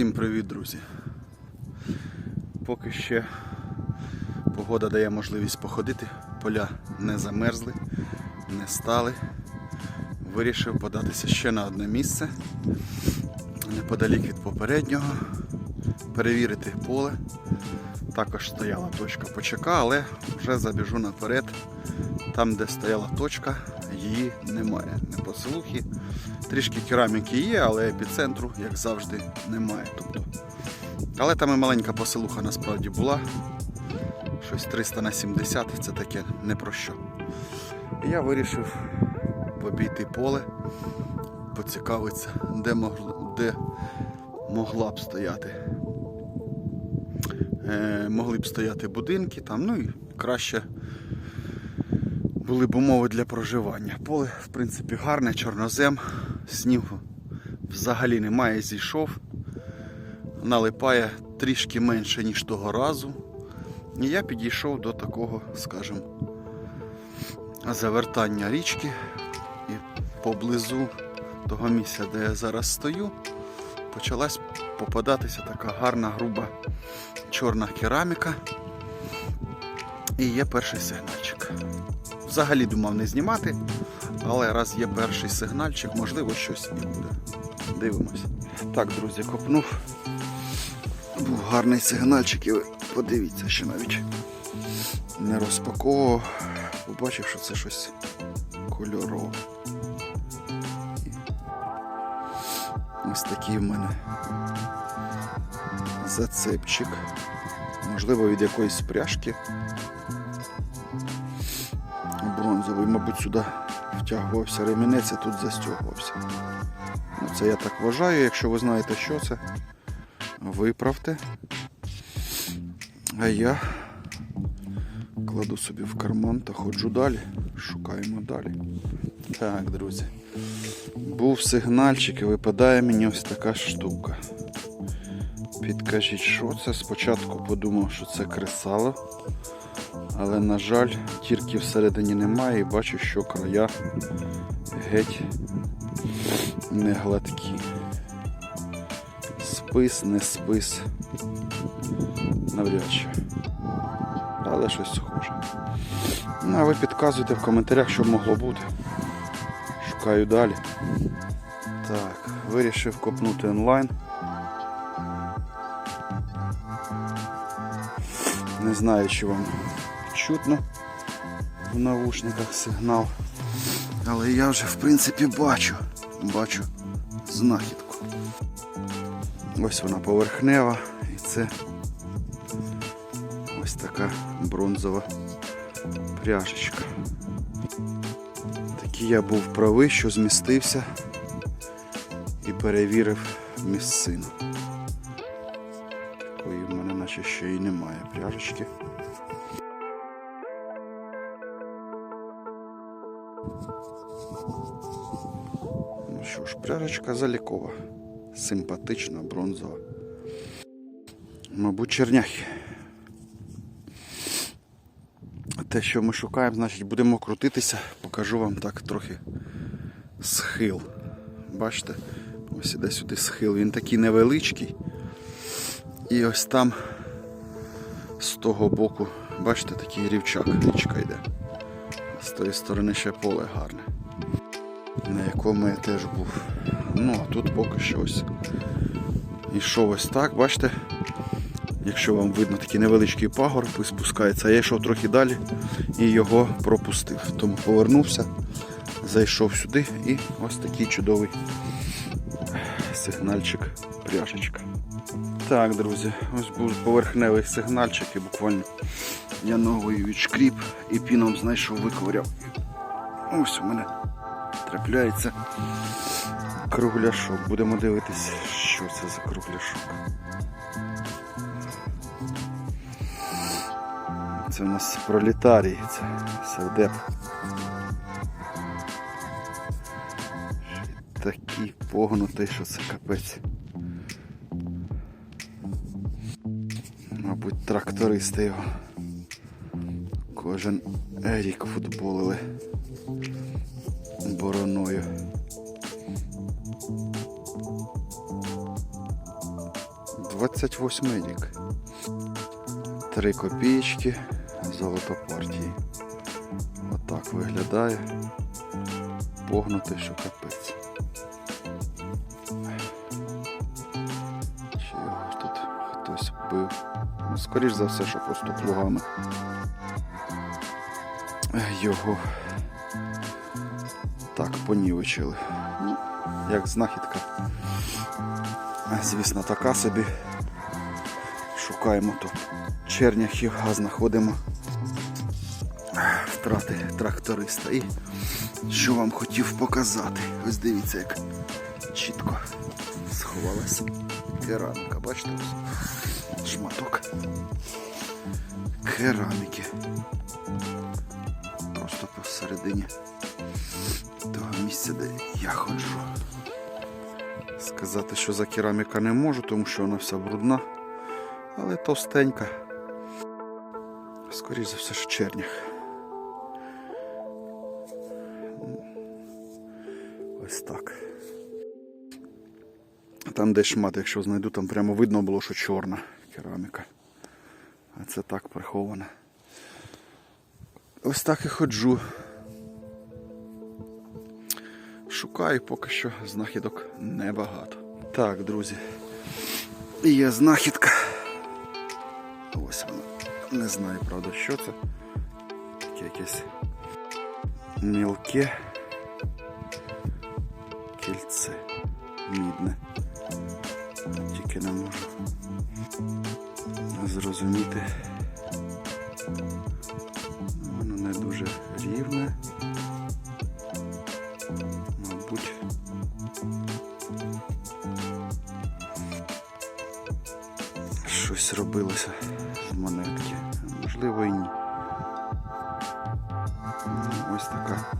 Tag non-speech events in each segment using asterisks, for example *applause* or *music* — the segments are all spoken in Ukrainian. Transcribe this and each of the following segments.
Всім привіт, друзі! Поки ще погода дає можливість походити, поля не замерзли, не стали. Вирішив податися ще на одне місце, неподалік від попереднього, перевірити поле. Також стояла точка ПЧК, але вже забіжу наперед. Там, де стояла точка, її немає. Не посилухи. Трішки кераміки є, але епіцентру, як завжди, немає. Тобто. Але там і маленька посилуха насправді була. Щось 300 на 70 це таке не про що. І я вирішив побійти поле, поцікавитися, де, могло, де могла б стояти. Е, могли б стояти будинки там, ну і краще були б умови для проживання. Поле, в принципі, гарне, чорнозем, снігу взагалі немає, зійшов, налипає трішки менше, ніж того разу. І я підійшов до такого, скажімо, завертання річки і поблизу того місця, де я зараз стою, почалась попадатися така гарна, груба чорна кераміка. І є перший сигнальчик. Взагалі думав не знімати, але раз є перший сигнальчик, можливо, щось і буде. Дивимось. Так, друзі, копнув. Був гарний сигнальчик, і ви подивіться, що навіть не розпаковував. Побачив, що це щось кольорове. Ось такий в мене зацепчик. Можливо, від якоїсь пряжки. Бронзовий, мабуть, сюди втягувався ремінець, а тут застягувався. Ну, це я так вважаю, якщо ви знаєте, що це, виправте. А я кладу собі в карман та ходжу далі. Шукаємо далі. Так, друзі. Був сигнальчик і випадає мені ось така штука. Підкажіть, що це? Спочатку подумав, що це кресало. Але, на жаль, тірки всередині немає і бачу, що края геть не гладкі. Спис, не спис. Навряд чи. Але щось схоже. Ну, а ви підказуйте в коментарях, що могло бути. Шукаю далі. Так, вирішив копнути онлайн. Не знаю, чи вам чутно в наушниках сигнал. Але я вже в принципі бачу. Бачу знахідку. Ось вона поверхнева і це ось така бронзова пряжечка. Такий я був правий, що змістився і перевірив місцину. Такої в мене наче ще й немає пряжечки. Пряжечка залікова. Симпатична, бронзова. Мабуть, черняхи. Те, що ми шукаємо, значить будемо крутитися, покажу вам так трохи схил. Бачите? Ось іде сюди схил. Він такий невеличкий. І ось там з того боку, бачите, такий рівчак, річка йде. З тої сторони ще поле гарне, на якому я теж був. Ну, а тут поки що ось йшов ось так, бачите? Якщо вам видно такий невеличкий пагорб і спускається, я йшов трохи далі і його пропустив. Тому повернувся, зайшов сюди і ось такий чудовий сигнальчик пряжечка. Так, друзі, ось був поверхневий сигнальчик і буквально я ногою відшкріп і піном знайшов, виковиряв. Ось у мене трапляється кругляшок. Будемо дивитися, що це за кругляшок. Це у нас пролетарій, це сердеп. Такий погнутий, що це капець. Мабуть, трактористи його. Кожен рік футболили бороною. 28 рік. Три копійки золото партії. Отак виглядає. Погнутий, що капець. Чи його тут хтось бив? Ну, скоріш за все, що просто плугами. Його понівечили. Ну, як знахідка. Звісно, така собі. Шукаємо тут черняхів, а знаходимо втрати тракториста. І що вам хотів показати. Ось дивіться, як чітко сховалася кераміка. Бачите? Шматок кераміки. Просто посередині місця, де я ходжу. Сказати, що за кераміка не можу, тому що вона вся брудна, але товстенька. Скоріше за все ж чернях. Ось так. Там де шмат, якщо знайду, там прямо видно було, що чорна кераміка. А це так приховано. Ось так і ходжу. Шукаю поки що знахідок небагато. Так, друзі. Є знахідка. Ось вона. Не знаю, правда, що це. Таке якесь мілке кільце. Мідне. Тільки не можу зрозуміти. Щось робилося з монетки. Можливо і ні. Ну, Ось така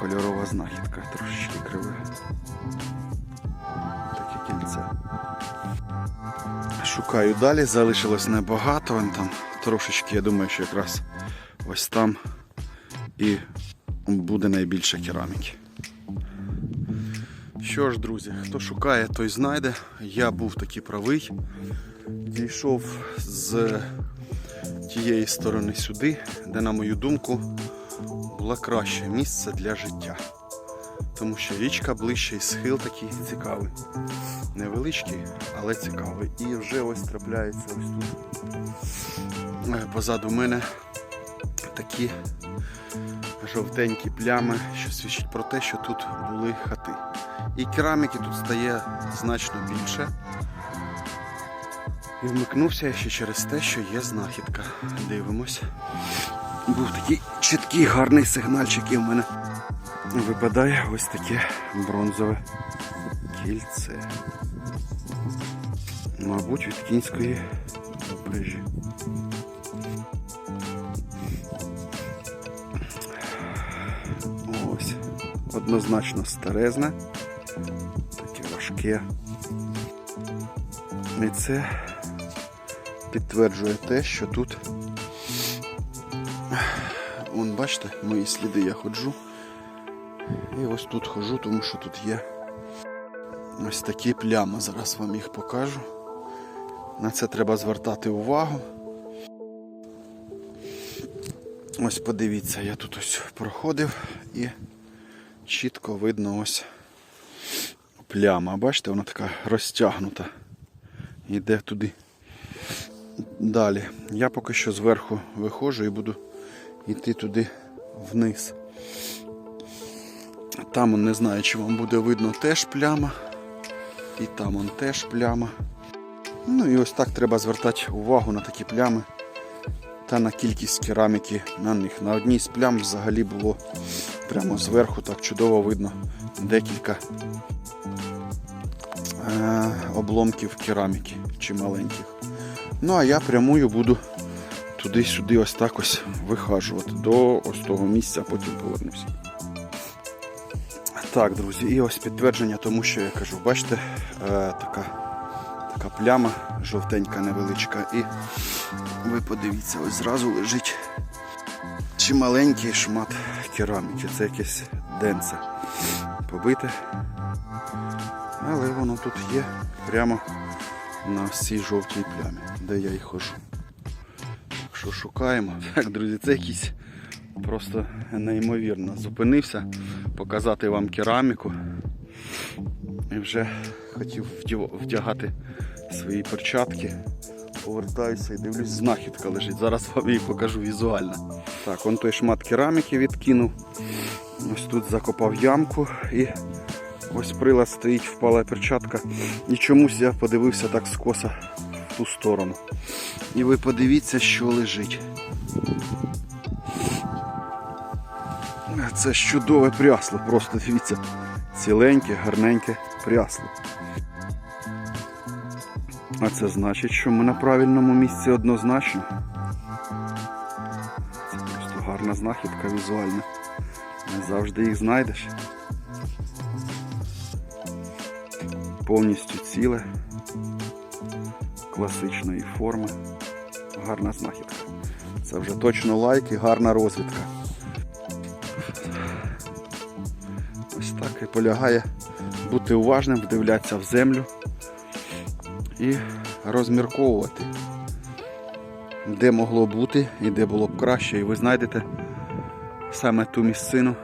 кольорова знахідка, трошечки криве. Таке кільце. Шукаю далі, залишилось небагато, вон там трошечки, я думаю, що якраз ось там і буде найбільше кераміки. Що ж, друзі, хто шукає, той знайде. Я був таки правий. Дійшов з тієї сторони сюди, де, на мою думку, було краще місце для життя. Тому що річка ближче і схил такий цікавий. Невеличкий, але цікавий. І вже ось трапляється ось тут. е, Позаду мене такі жовтенькі плями, що свідчить про те, що тут були хати. І кераміки тут стає значно більше. І вмикнувся я ще через те, що є знахідка. Дивимось. Був такий чіткий гарний сигнальчик і в мене випадає ось таке бронзове кільце. Мабуть, від кінської обрижі. Ось. Однозначно старезне, таке. І це підтверджує те, що тут, вон бачите, мої сліди я ходжу. І ось тут ходжу, тому що тут є ось такі плями. Зараз вам їх покажу. На це треба звертати увагу. Ось подивіться, я тут ось проходив і чітко видно ось пляма. Бачите, вона така розтягнута. Йде туди. Далі. Я поки що зверху виходжу і буду йти туди вниз. Там не знаю, чи вам буде видно теж пляма. І там он теж пляма. Ну і ось так треба звертати увагу на такі плями та на кількість кераміки на них. На одній з плям взагалі було прямо зверху так чудово видно декілька обломків кераміки чи маленьких. Ну а я прямую буду туди-сюди ось так ось вихажувати до ось того місця, а потім повернуся. Так, друзі, і ось підтвердження тому, що я кажу, бачите, е, така, така пляма жовтенька невеличка. І ви подивіться, ось зразу лежить чималенький шмат кераміки. Це якесь денце побите. Але воно тут є прямо на цій жовтій плямі, де я і хожу. Так що шукаємо. *laughs* Так, друзі, це якийсь просто неймовірно. Зупинився показати вам кераміку. І вже хотів вдягати свої перчатки. Повертаюся і дивлюсь, знахідка лежить. Зараз *laughs* вам її покажу візуально. Так, он той шмат кераміки відкинув. Ось тут закопав ямку і ось прилад стоїть, впала перчатка. І чомусь я подивився так скоса в ту сторону. І ви подивіться, що лежить. Це чудове прясло, просто дивіться. Ціленьке, гарненьке прясло. А це значить, що ми на правильному місці однозначно. Це просто гарна знахідка візуальна. Не завжди їх знайдеш. Повністю ціле, класичної форми. Гарна знахідка. Це вже точно лайк і гарна розвідка. Ось так і полягає бути уважним, вдивлятися в землю і розмірковувати, де могло бути і де було б краще. І ви знайдете саме ту місцину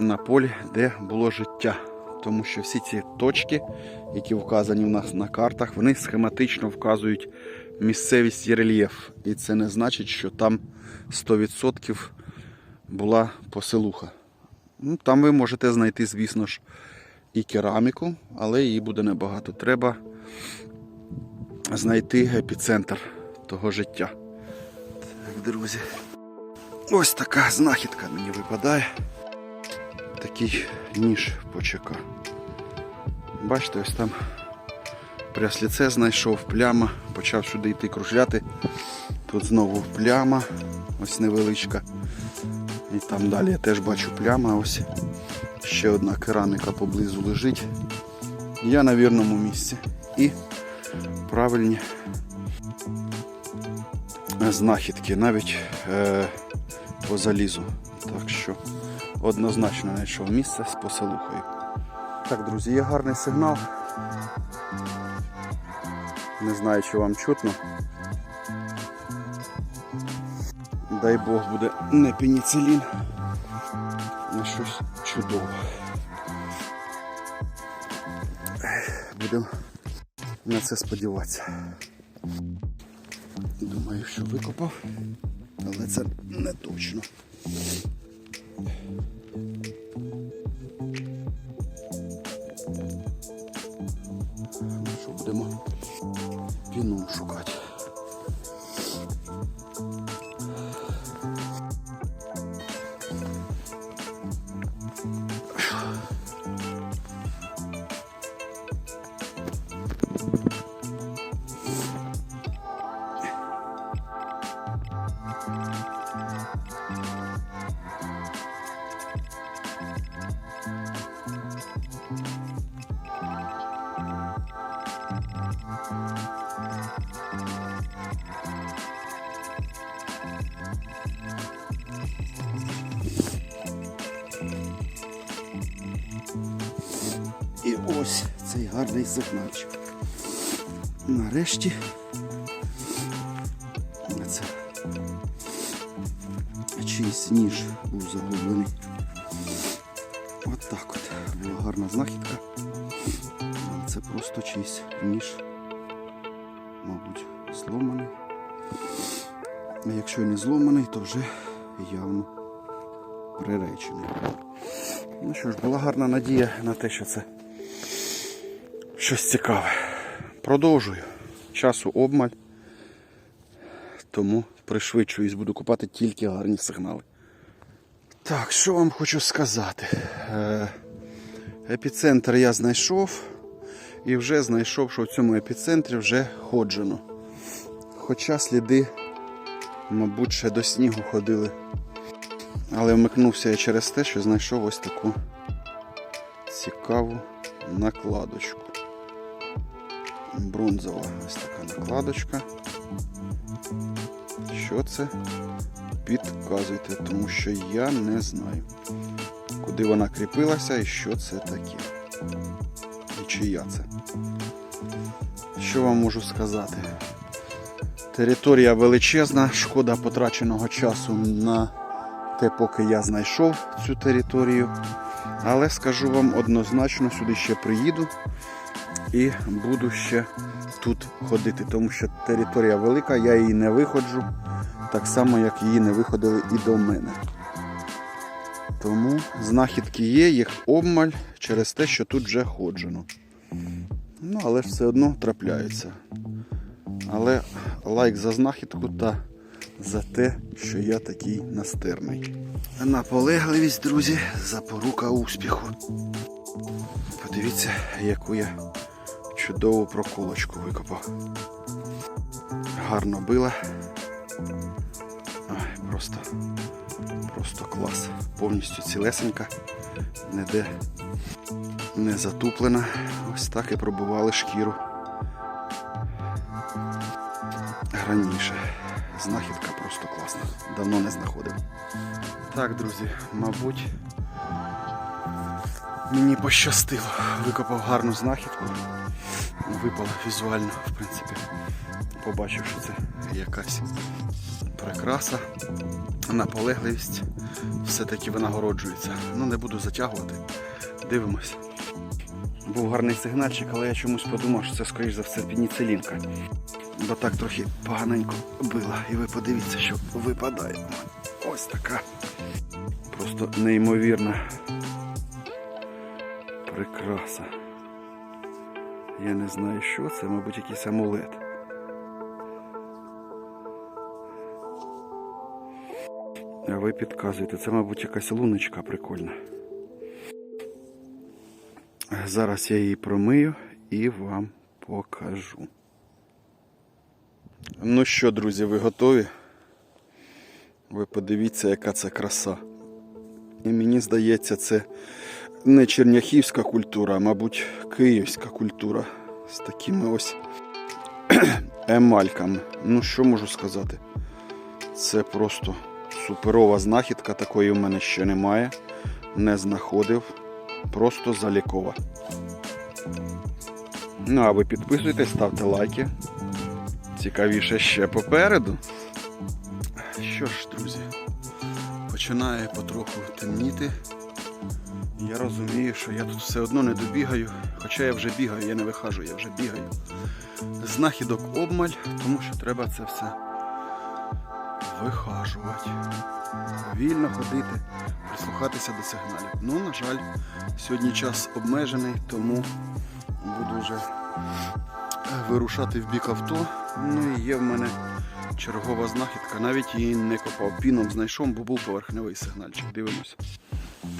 на полі, де було життя. Тому що всі ці точки, які вказані в нас на картах, вони схематично вказують місцевість і рельєф. І це не значить, що там 100% була поселуха. Ну, там ви можете знайти, звісно ж, і кераміку, але її буде небагато. Треба знайти епіцентр того життя. Так, друзі. Ось така знахідка мені випадає. Такий ніж почека. Бачите, ось там прясліце знайшов, пляма, почав сюди йти кружляти. Тут знову пляма, ось невеличка. І там далі я теж бачу пляма. Ось ще одна кераміка поблизу лежить. Я на вірному місці. І правильні знахідки, навіть е, по залізу. Однозначно знайшов місце з поселухою. Так, друзі, є гарний сигнал. Не знаю, чи вам чутно. Дай Бог буде не пеніцилін, а щось чудове. Будемо на це сподіватися. Думаю, що викопав, але це не точно. Ось цей гарний сигнальчик. Нарешті це чийсь ніж був загублений. От так от. Була гарна знахідка. Це просто чийсь ніж. Мабуть, зломаний. А якщо не зломаний, то вже явно приречений. Ну що ж, була гарна надія на те, що це щось цікаве. Продовжую. Часу обмаль. Тому пришвидшуюсь, буду купати тільки гарні сигнали. Так, що вам хочу сказати? Е, Епіцентр я знайшов і вже знайшов, що в цьому епіцентрі вже ходжено. Хоча сліди, мабуть, ще до снігу ходили. Але вмикнувся я через те, що знайшов ось таку цікаву накладочку. Бронзова ось така накладочка. Що це? Підказуйте, тому що я не знаю, куди вона кріпилася і що це таке. І чия це. Що вам можу сказати? Територія величезна, шкода потраченого часу на те, поки я знайшов цю територію. Але скажу вам однозначно, сюди ще приїду і буду ще тут ходити, тому що територія велика, я її не виходжу, так само, як її не виходили і до мене. Тому знахідки є, їх обмаль через те, що тут вже ходжено. Ну, але ж все одно трапляються. Але лайк за знахідку та за те, що я такий настирний. Наполегливість, друзі, запорука успіху. Подивіться, яку я чудову проколочку викопав. Гарно била. Ой, просто, просто клас. Повністю цілесенька, ніде не затуплена. Ось так і пробували шкіру. Раніше. Знахідка просто класна. Давно не знаходив. Так, друзі, мабуть, мені пощастило. Викопав гарну знахідку. Випало візуально, в принципі. Побачив, що це якась прикраса, наполегливість все-таки винагороджується. Ну, не буду затягувати. Дивимось. Був гарний сигнальчик, але я чомусь подумав, що це, скоріш за все, пеніцилінка. Бо так трохи поганенько била. І ви подивіться, що випадає. Ось така. Просто неймовірна прикраса. Я не знаю, що це, мабуть, якийсь амулет. А ви підказуєте, це, мабуть, якась луночка прикольна. Зараз я її промию і вам покажу. Ну що, друзі, ви готові? Ви подивіться, яка це краса. І мені здається, це не черняхівська культура, а мабуть, київська культура з такими ось *clears throat* емальками. Ну що можу сказати? Це просто суперова знахідка, такої в мене ще немає. Не знаходив. Просто залікова. Ну, а ви підписуйтесь, ставте лайки. Цікавіше ще попереду. Що ж, друзі, починає потроху темніти. Я розумію, що я тут все одно не добігаю, хоча я вже бігаю, я не вихажу, я вже бігаю. Знахідок обмаль, тому що треба це все вихажувати. Вільно ходити, прислухатися до сигналів. Ну, на жаль, сьогодні час обмежений, тому буду вже вирушати в бік авто. Ну і є в мене чергова знахідка. Навіть її не копав. Піном знайшов, бо був поверхневий сигнальчик. Дивимося.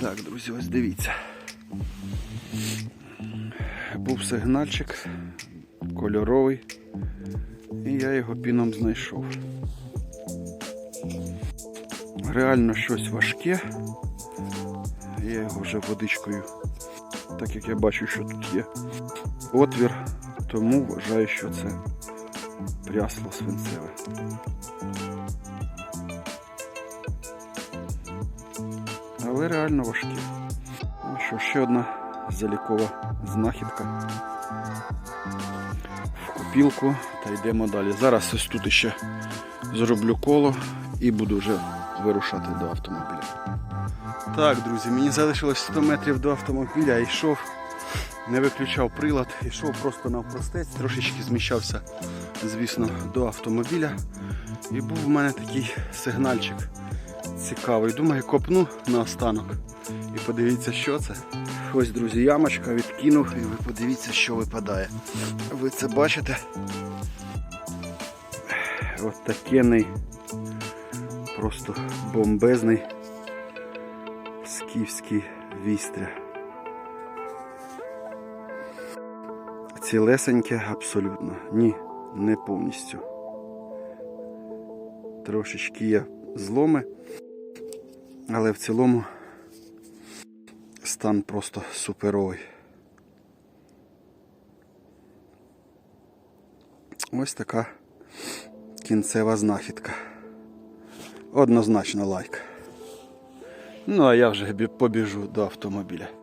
Так, друзі, ось дивіться. Був сигнальчик кольоровий. І я його піном знайшов. Реально щось важке. Я його вже водичкою, так як я бачу, що тут є отвір, тому вважаю, що це прясло свинцеве. Але реально важке. Ну що, ще одна залікова знахідка в купілку та йдемо далі. Зараз ось тут ще зроблю коло і буду вже вирушати до автомобіля. Так, друзі, мені залишилось 100 метрів до автомобіля, йшов, не виключав прилад, йшов просто навпростець, трошечки зміщався, звісно, до автомобіля. І був у мене такий сигнальчик цікавий. Думаю, копну наостанок. І подивіться, що це. Ось, друзі, ямочка відкинув і ви подивіться, що випадає. Ви це бачите? Ось такенний, просто бомбезний скіфський вістря. Цілесеньке абсолютно. Ні, не повністю. Трошечки є зломи, але в цілому стан просто суперовий. Ось така кінцева знахідка. Однозначно лайк. Ну а я вже побіжу до автомобіля.